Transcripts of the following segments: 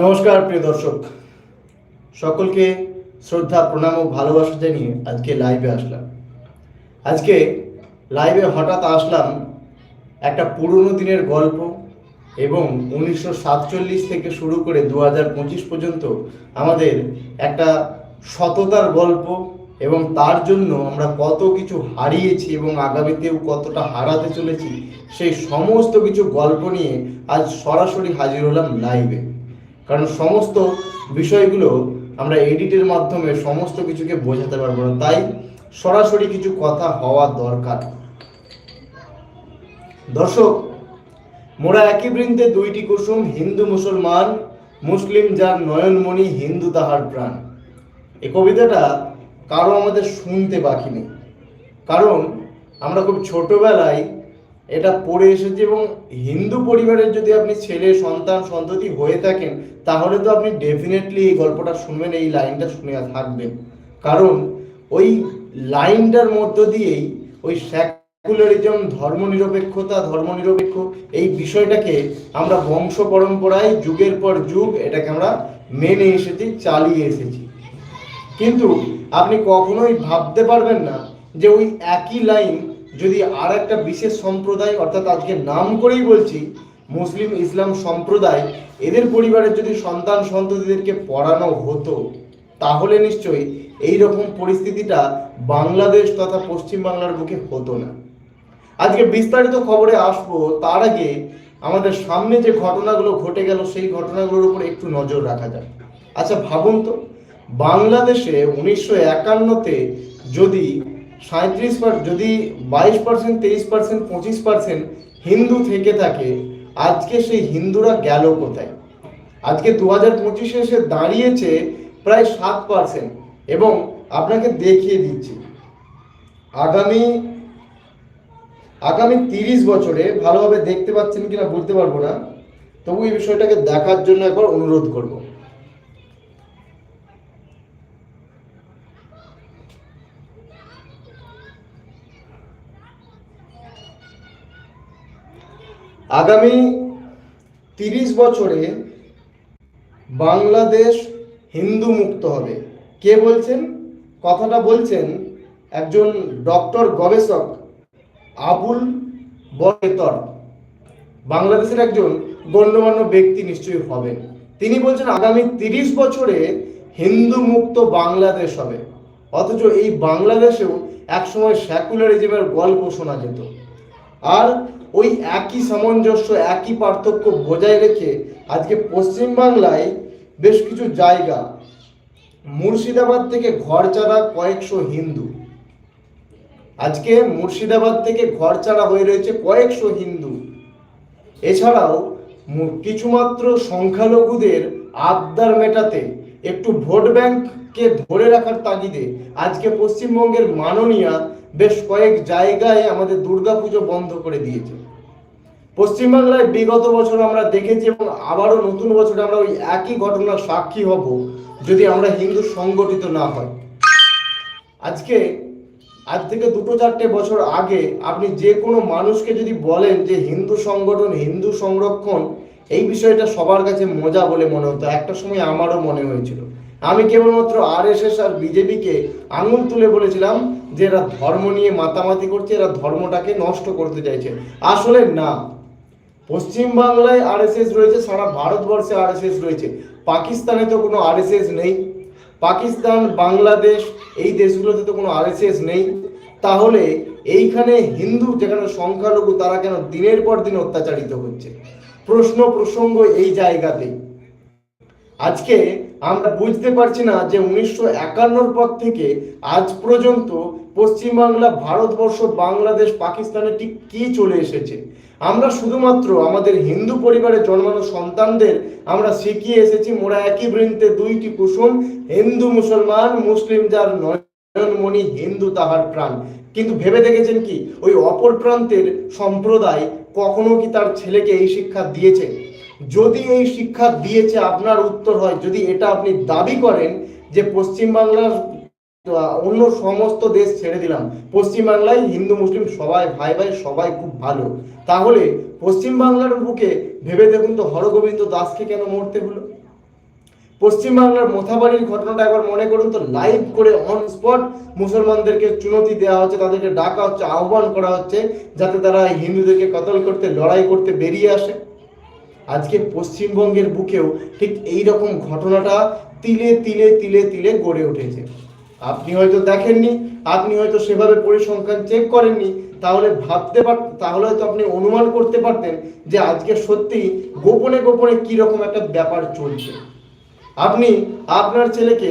নমস্কার, প্রিয় দর্শক। সকলকে শ্রদ্ধা, প্রণাম ও ভালোবাসা জানিয়ে আজকে লাইভে আসলাম। আজকে লাইভে হঠাৎ আসলাম একটা পুরনো দিনের গল্প এবং উনিশশো সাতচল্লিশ থেকে শুরু করে দু হাজার পঁচিশ পর্যন্ত আমাদের একটা সততার গল্প এবং তার জন্য আমরা কত কিছু হারিয়েছি এবং আগামীতেও কতটা হারাতে চলেছি, সেই সমস্ত কিছু গল্প নিয়ে আজ সরাসরি হাজির হলাম লাইভে কারণ সমস্ত বিষয়গুলো আমরা এডিটের মাধ্যমে সমস্ত কিছুকে বোঝাতে পারব না। তাই সরাসরি কিছু কথা হওয়া দরকার। দর্শক, মোরা একই বৃন্দে দুইটি কুসুম হিন্দু মুসলমান, মুসলিম যার নয়নমণি হিন্দু তাহার প্রাণ। এই কবিতাটা কারও আমাদের শুনতে বাকি নেই। কারণ আমরা খুব ছোটবেলায় এটা পড়ে এসেছি এবং হিন্দু পরিবারের যদি আপনি ছেলে, সন্তান, সন্ততি হয়ে থাকেন, তাহলে তো আপনি ডেফিনেটলি এই গল্পটা শুনবেন, এই লাইনটা শুনে থাকবেন। কারণ ওই লাইনটার মধ্য দিয়েই ওই সেকুলারিজম ধর্মনিরপেক্ষতা, ধর্মনিরপেক্ষ এই বিষয়টাকে আমরা বংশ পরম্পরায়, যুগের পর যুগ এটাকে আমরা মেনে এসেছি, চালিয়ে এসেছি। কিন্তু আপনি কখনোই ভাবতে পারবেন না যে ওই একই লাইন যদি আর একটা বিশেষ সম্প্রদায়, অর্থাৎ আজকে নাম করেই বলছি, মুসলিম ইসলাম সম্প্রদায়, এদের পরিবারের যদি সন্তান সন্ততিদেরকে পড়ানো হতো, তাহলে নিশ্চয়ই এই রকম পরিস্থিতিটা বাংলাদেশ তথা পশ্চিম বাংলার বুকে হতো না। আজকে বিস্তারিত খবরে আসব, তার আগে আমাদের সামনে যে ঘটনাগুলো ঘটে গেল, সেই ঘটনাগুলোর উপর একটু নজর রাখা যাক। আচ্ছা ভাবুন তো, বাংলাদেশে উনিশশো একান্নতে যদি সাঁত্রিশ যদি বাইশ পার্সেন্ট, তেইশ পার্সেন্ট, পঁচিশ পার্সেন্ট হিন্দু থেকে থাকে, আজকে সেই হিন্দুরা গেল কোথায়? আজকে দু হাজার পঁচিশে এসে দাঁড়িয়েছে প্রায় সাত পার্সেন্ট এবং আপনাকে দেখিয়ে দিচ্ছি। আগামী আগামী তিরিশ বছরে ভালোভাবে দেখতে পাচ্ছেন কিনা বলতে পারব না। তবু এই বিষয়টাকে দেখার জন্য একবার অনুরোধ করব। আগামী তিরিশ বছরে বাংলাদেশ হিন্দু মুক্ত হবে। কে বলছেন? কথাটা বলছেন একজন ডক্টর গবেষক আবুল বরেতর বাংলাদেশের একজন গণ্যমান্য ব্যক্তি নিশ্চয়ই হবেন। তিনি বলছেন, আগামী তিরিশ বছরে হিন্দু মুক্ত বাংলাদেশ হবে। অথচ এই বাংলাদেশেও একসময় সেকুলারিজমের গল্প শোনা যেত। আর ওই একই সামঞ্জস্য, একই পার্থক্য বজায় রেখে আজকে পশ্চিমবাংলায় বেশ কিছু জায়গা। মুর্শিদাবাদ থেকে ঘর ছাড়া কয়েকশো হিন্দু। আজকে মুর্শিদাবাদ থেকে ঘর ছাড়া হয়ে রয়েছে কয়েকশো হিন্দু। এছাড়াও কিছুমাত্র সংখ্যালঘুদের আবদার মেটাতে একটু ভোট ব্যাংককে ধরে রাখার তাগিদে আজকে পশ্চিমবঙ্গের মাননীয়া বেশ কয়েক জায়গায় আমাদের দুর্গাপুজো বন্ধ করে দিয়েছে। পশ্চিমবাংলায় বিগত বছর আমরা দেখেছি এবং আবারও নতুন বছরে আমরা ওই একই ঘটনার সাক্ষী হব যদি আমরা হিন্দু সংগঠিত না হয়। আজকে, আজ থেকে দুটো চারটে বছর আগে আপনি যে কোনো মানুষকে যদি বলেন যে হিন্দু সংগঠন, হিন্দু সংরক্ষণ, এই বিষয়টা সবার কাছে মজা বলে মনে হতো। একটা সময় আমারও মনে হয়েছিল। আমি কেবলমাত্র আর এস এস আর বিজেপিকে আঙুল তুলে বলেছিলাম যে এরা ধর্ম নিয়ে মাতামাতি করছে, এরা ধর্মটাকে নষ্ট করতে চাইছে। আসলে না। পশ্চিম বাংলায় আরএসএস রয়েছে, সারা ভারতবর্ষে আরএসএস রয়েছে। পাকিস্তানে তো কোনো আরএসএস নেই। পাকিস্তান, বাংলাদেশ, এই দেশগুলোতে তো কোনো আরএসএস নেই। তাহলে এইখানে হিন্দু যেখানে সংখ্যালঘু, তারা কেন দিনের পর দিন অত্যাচারিত হচ্ছে? প্রশ্ন প্রসঙ্গ এই জায়গাতেই। আজকে আমরা বুঝতে পারছি না যে উনিশশো একান্নর পর থেকে আজ পর্যন্ত পশ্চিমবাংলা, ভারতবর্ষ, বাংলাদেশ, পাকিস্তানে ঠিক কি চলে এসেছে। আমরা শুধুমাত্র আমাদের হিন্দু পরিবারে জন্মানো সন্তানদের আমরা শিখিয়ে এসেছি, মোরা একই বৃন্তে দুইটি কুসুম, হিন্দু মুসলমান, মুসলিম যার নয়নমণি, হিন্দু তাহার প্রাণ। কিন্তু ভেবে দেখেছেন কি, ওই অপর প্রান্তের সম্প্রদায় কখনো কি তার ছেলেকে এই শিক্ষা দিয়েছে? যদি এই শিক্ষা দিয়েছে, আপনার উত্তর হয়। যদি এটা আপনি দাবি করেন যে পশ্চিমবাংলার অন্য সমস্ত দেশ ছেড়ে দিলাম, পশ্চিমবাংলায় হিন্দু, মুসলিম সবাই, ভাই ভাই সবাই খুব ভালো, তাহলে পশ্চিমবাংলার বুকে ভেবে দেখুন তো, হরগোবিন্দ দাসকে কেন মরতে হলো? পশ্চিমবাংলার মোথাবাড়ির ঘটনাটা একবার মনে করুন তো লাইভ করে অন স্পট মুসলমানদেরকে চুনতি দেওয়া হচ্ছে, তাদেরকে ডাকা হচ্ছে, আহ্বান করা হচ্ছে, যাতে তারা হিন্দুদেরকে কতল করতে, লড়াই করতে বেরিয়ে আসে। আজকে পশ্চিমবঙ্গের বুকেও ঠিক এই রকম ঘটনাটা তিলে তিলে তিলে তিলে গড়ে উঠেছে। আপনি হয়তো দেখেননি, আপনি হয়তো সেভাবে পরিসংখ্যান চেক করেননি, তাহলে ভাবতে পার, তাহলে হয়তো আপনি অনুমান করতে পারতেন যে আজকে সত্যি গোপনে গোপনে কি রকম একটা ব্যাপার চলছে। আপনি আপনার ছেলেকে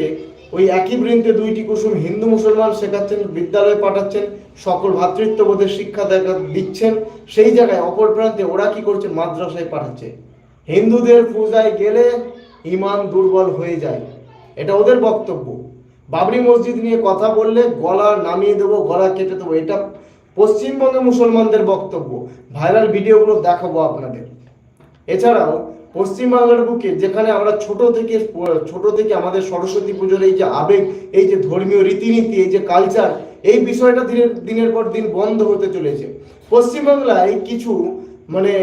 ওই একই বৃন্তে দুইটি কুসুম হিন্দু মুসলমান শেখাচ্ছেন, বিদ্যালয়ে পাঠাচ্ছেন, সকল ভ্রাতৃত্ববোধের শিক্ষা দেখা দিচ্ছেন। সেই জায়গায় অপর প্রান্তে ওরা কি করছে? মাদ্রাসায় পাঠাচ্ছে। হিন্দুদের পূজায় গেলে ইমান দুর্বল হয়ে যায়। এটা ওদের বক্তব্য। বাবরি মসজিদ নিয়ে কথা বললে গলা নামিয়ে দেবো, গলা কেটে দেবো। এটা পশ্চিমবঙ্গে মুসলমানদের বক্তব্য। ভাইরাল ভিডিওগুলো দেখাবো আপনাদের। এছাড়াও পশ্চিমবাংলার বুকে যেখানে আমরা ছোট থেকে ছোট থেকে আমাদের সরস্বতী পুজোর এই যে আবেগ, এই যে ধর্মীয় রীতিনীতি, এই যে কালচার এই বিষয়টা দিনের দিনের পর দিন বন্ধ হতে চলেছে। পশ্চিমবাংলায় কিছু মানে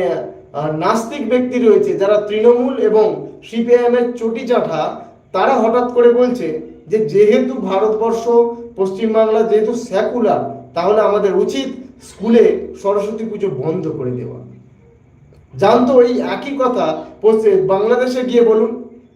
নাস্তিক ব্যক্তি রয়েছে যারা তৃণমূল এবং সিপিআইএম এর চটি চাঠা, তারা হঠাৎ করে বলছে যে যেহেতু ভারতবর্ষ পশ্চিমবাংলা যেহেতু সেকুলার তাহলে আমাদের উচিত স্কুলে সরস্বতী পুজো বন্ধ করে দেওয়া। জানতো এই একই কথা পশ্চিম বাংলাদেশে গিয়ে বলুন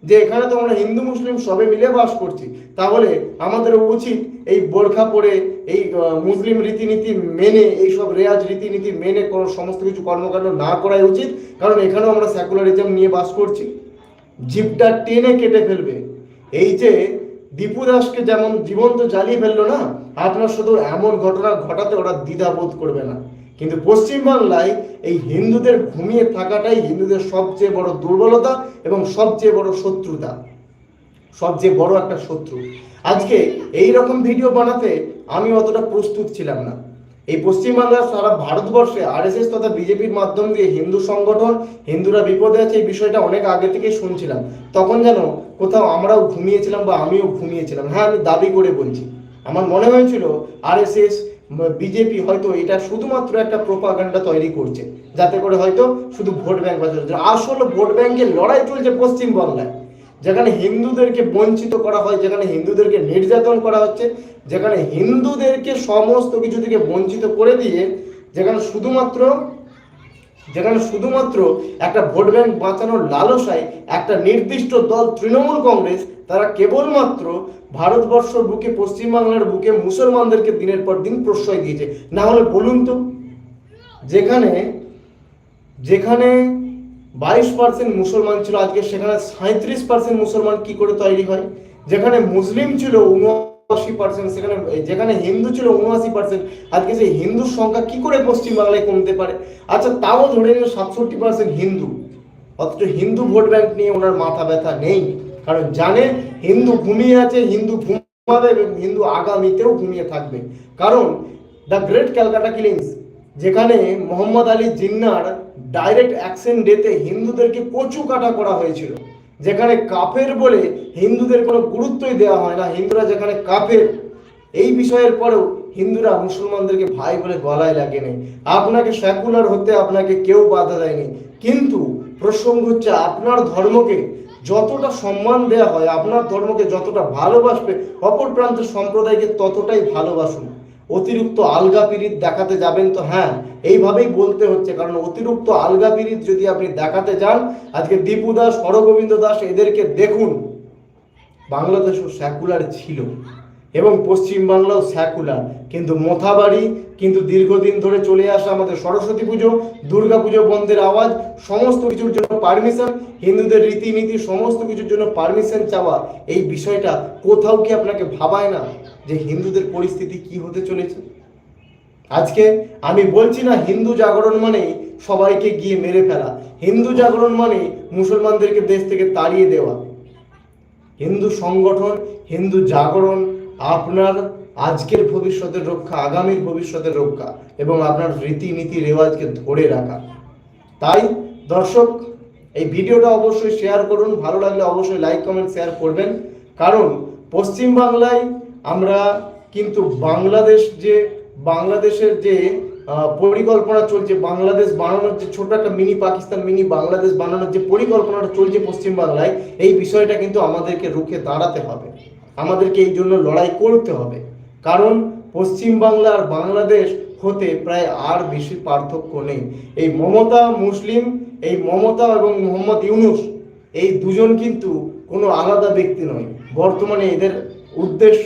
যে এখানে তো আমরা হিন্দু, মুসলিম সবে মিলে বাস করছি। তাহলে আমাদের উচিত এই বোরখা পরে এই মুসলিম রীতিনীতি মেনে, এই সব রেয়াজ রীতিনীতি মেনে কোনো সমস্ত কিছু কর্মকাণ্ড না করাই উচিত, কারণ এখানেও আমরা সেকুলারিজম নিয়ে বাস করছি। জিপটা টেনে কেটে ফেলবে। এই যে দীপু দাসকে যেমন জীবন্ত জ্বালিয়ে ফেলল না, আপনার শুধু এমন ঘটনা ঘটাতে ওরা দ্বিধাবোধ করবে না। কিন্তু পশ্চিমবাংলায় এই হিন্দুদের ঘুমিয়ে থাকাটাই হিন্দুদের সবচেয়ে বড় দুর্বলতা এবং সবচেয়ে বড় শত্রুতা। সবচেয়ে বড় একটা শত্রু। আজকে এই রকম ভিডিও বানাতে আমি অতটা প্রস্তুত ছিলাম না। এই পশ্চিমবাংলার সারা ভারতবর্ষে আরএসএস তথা বিজেপির মাধ্যম দিয়ে হিন্দু সংগঠন, হিন্দুরা বিপদে আছে এই বিষয়টা অনেক আগে থেকেই শুনছিলাম। তখন যেন কোথাও আমরাও ঘুমিয়েছিলাম বা আমিও ঘুমিয়েছিলাম। হ্যাঁ আমি দাবি করে বলছি। আমার মনে হয়েছিল আরএসএস বিজেপি হয়তো এটা শুধুমাত্র একটা প্রোপাগান্ডা তৈরি করছে। যাতে করে হয়তো শুধু ভোট ব্যাংক বাঁচানো আসল ভোট ব্যাংকের লড়াই চলছে পশ্চিমবাংলায়। যেখানে হিন্দুদেরকে বঞ্চিত করা হয়, যেখানে হিন্দুদেরকে নির্যাতন করা হচ্ছে, যেখানে হিন্দুদেরকে সমস্ত কিছু থেকে বঞ্চিত করে দিয়ে, যেখানে শুধুমাত্র যেখানে শুধুমাত্র একটা ভোট ব্যাংক বাঁচানোর লালসায় একটা নির্দিষ্ট দল তৃণমূল কংগ্রেস, তারা কেবলমাত্র ভারতবর্ষর বুকে, পশ্চিমবাংলার বুকে মুসলমানদেরকে দিনের পর দিন প্রশ্রয় দিয়েছে। না হলে বলুন তো, যেখানে যেখানে বাইশ পার্সেন্ট মুসলমান ছিল, আজকে সেখানে সাঁত্রিশ পার্সেন্ট মুসলমান কি করে তৈরি হয়? যেখানে মুসলিম ছিল উনআশি পার্সেন্ট সেখানে যেখানে হিন্দু ছিল উনআশি পার্সেন্ট আজকে সেই হিন্দুর সংখ্যা কি করে পশ্চিমবাংলায় কমতে পারে? আচ্ছা তাও ধরে নিন সাতষট্টি পার্সেন্ট হিন্দু, অথচ হিন্দু ভোট ব্যাংক নিয়ে ওনার মাথা ব্যথা নেই, কারণ জানে হিন্দু ঘুমিয়ে আছে, হিন্দু ঘুমাবে হিন্দু আগামীতেও ঘুমিয়ে থাকবে। কারণ, দ্য গ্রেট ক্যালকাটা কিলিংস, যেখানে মোহাম্মদ আলী জিন্নার ডাইরেক্ট অ্যাকশন ডেতে হিন্দুদেরকে কচু কাটা করা হয়েছিল। যেখানে কাফের বলে হিন্দুদের কোনো গুরুত্বই দেওয়া হয় না, হিন্দুরা যেখানে কাফের, এই বিষয়ের পরেও হিন্দুরা মুসলমানদেরকে ভাই বলে গলায় লাগে নেই আপনাকে সেকুলার হতে আপনাকে কেউ বাধা দেয়নি। কিন্তু প্রসঙ্গ হচ্ছে আপনার ধর্মকে যতটা সম্মান দেওয়া হয়, আপনার ধর্মকে যতটা ভালোবাসবে, অপর প্রান্তের সম্প্রদায়কে ততটাই ভালোবাসুন। অতিরিক্ত আলগা পিরিত দেখাতে যাবেন তো হ্যাঁ এইভাবেই বলতে হচ্ছে। কারণ অতিরিক্ত আলগা পিরিত যদি আপনি দেখাতে যান, আজকে দীপু দাস হরগোবিন্দ দাস, এদেরকে দেখুন। বাংলাদেশও সেকুলার ছিল। এবং পশ্চিমবাংলাও স্যাকুলার কিন্তু মোথাবাড়ি, কিন্তু দীর্ঘদিন ধরে চলে আসা আমাদের সরস্বতী পুজো, দুর্গা পুজো বন্ধের আওয়াজ, সমস্ত কিছুর জন্য পারমিশন হিন্দুদের রীতিনীতি, সমস্ত কিছুর জন্য পারমিশন চাওয়া, এই বিষয়টা কোথাও কি আপনাকে ভাবায় না যে হিন্দুদের পরিস্থিতি কি হতে চলেছে? আজকে আমি বলছি না হিন্দু জাগরণ মানে সবাইকে গিয়ে মেরে ফেলা। হিন্দু জাগরণ মানে মুসলমানদেরকে দেশ থেকে তাড়িয়ে দেওয়া। হিন্দু সংগঠন, হিন্দু জাগরণ আপনার আজকের ভবিষ্যতের রক্ষা, আগামীর ভবিষ্যতের রক্ষা এবং আপনার রীতিনীতি, রেওয়াজকে ধরে রাখা। তাই দর্শক, এই ভিডিওটা অবশ্যই শেয়ার করুন। ভালো লাগলে অবশ্যই লাইক, কমেন্ট, শেয়ার করবেন। কারণ পশ্চিম বাংলায় আমরা কিন্তু বাংলাদেশ যে, বাংলাদেশের যে পরিকল্পনা চলছে, বাংলাদেশ বানানোর যে ছোট একটা মিনি পাকিস্তান, মিনি বাংলাদেশ বানানোর যে পরিকল্পনাটা চলছে পশ্চিম বাংলায়, এই বিষয়টা কিন্তু আমাদেরকে রুখে দাঁড়াতে হবে। আমাদেরকে এই জন্য লড়াই করতে হবে। কারণ পশ্চিম বাংলা আর বাংলাদেশ হতে প্রায় আর বেশি পার্থক্য নেই। এই মমতা, মুসলিম, এই মমতা এবং মোহাম্মদ ইউনুস, এই দুজন কিন্তু কোনো আলাদা ব্যক্তি নয়। বর্তমানে এদের উদ্দেশ্য,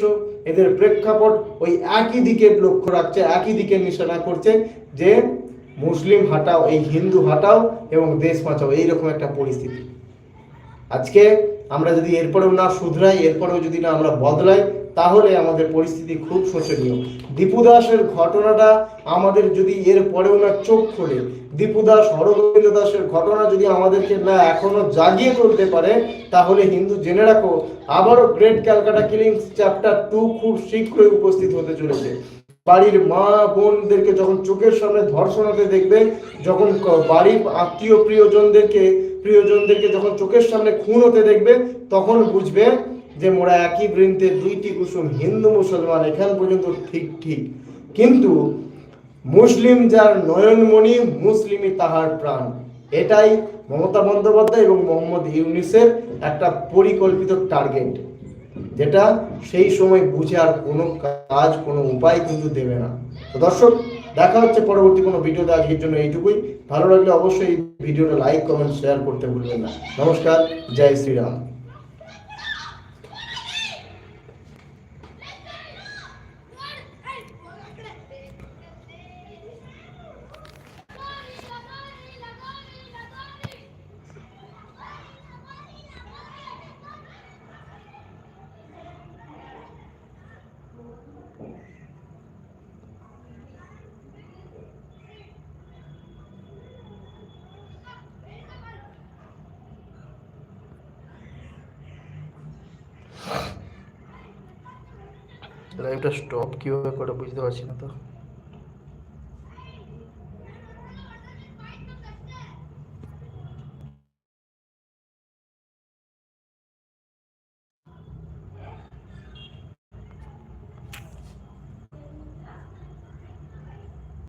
এদের প্রেক্ষাপট ওই একই দিকে লক্ষ্য রাখছে, একই দিকে নিশানা করছে যে মুসলিম হাটাও, এই হিন্দু হাটাও এবং দেশ বাঁচাও, এইরকম একটা পরিস্থিতি। আজকে আমরা যদি এরপরেও না শুধরাই, এরপরেও যদি না আমরা বদলাই, তাহলে আমাদের পরিস্থিতি খুব শোচনীয়। দীপু দাসের ঘটনাটা আমাদের যদি এর পরেও না চোখ খোলে, দীপু দাস, হরগোবিন্দ দাসের ঘটনা যদি আমাদেরকে না এখনও জাগিয়ে তুলতে পারে, তাহলে হিন্দু জেনে রাখো, আবারও great Calcutta killings chapter two খুব শীঘ্রই উপস্থিত হতে চলেছে। বাড়ির মা বোনদেরকে যখন চোখের সামনে ধর্ষণ হতে দেখবে, যখন বাড়ির আত্মীয় প্রিয়জনদেরকে প্রিয়জনদেরকে যখন চোখের সামনে খুন হতে দেখবে, তখন বুঝবে যে মোরা একই বৃন্তে দুইটি কুসুম হিন্দু মুসলমান, এখান পর্যন্ত ঠিক ঠিক। কিন্তু মুসলিম যার নয়নমণি, মুসলিমই তাহার প্রাণ। এটাই মমতা বন্দ্যোপাধ্যায় এবং মোহাম্মদ ইউনিসের একটা পরিকল্পিত টার্গেট, যেটা সেই সময় বুঝে আর কোনো কাজ, কোনো উপায় কিন্তু দেবে না। তো দর্শক দেখা হচ্ছে পরবর্তী কোনো ভিডিওতে আজকের জন্য এইটুকুই। ভালো লাগলে অবশ্যই ভিডিওটা লাইক, কমেন্ট শেয়ার করতে ভুলবেন না। নমস্কার, জয় শ্রীরাম। লাইভটা স্টপ কীভাবে করে বুঝতে পারছি না তো।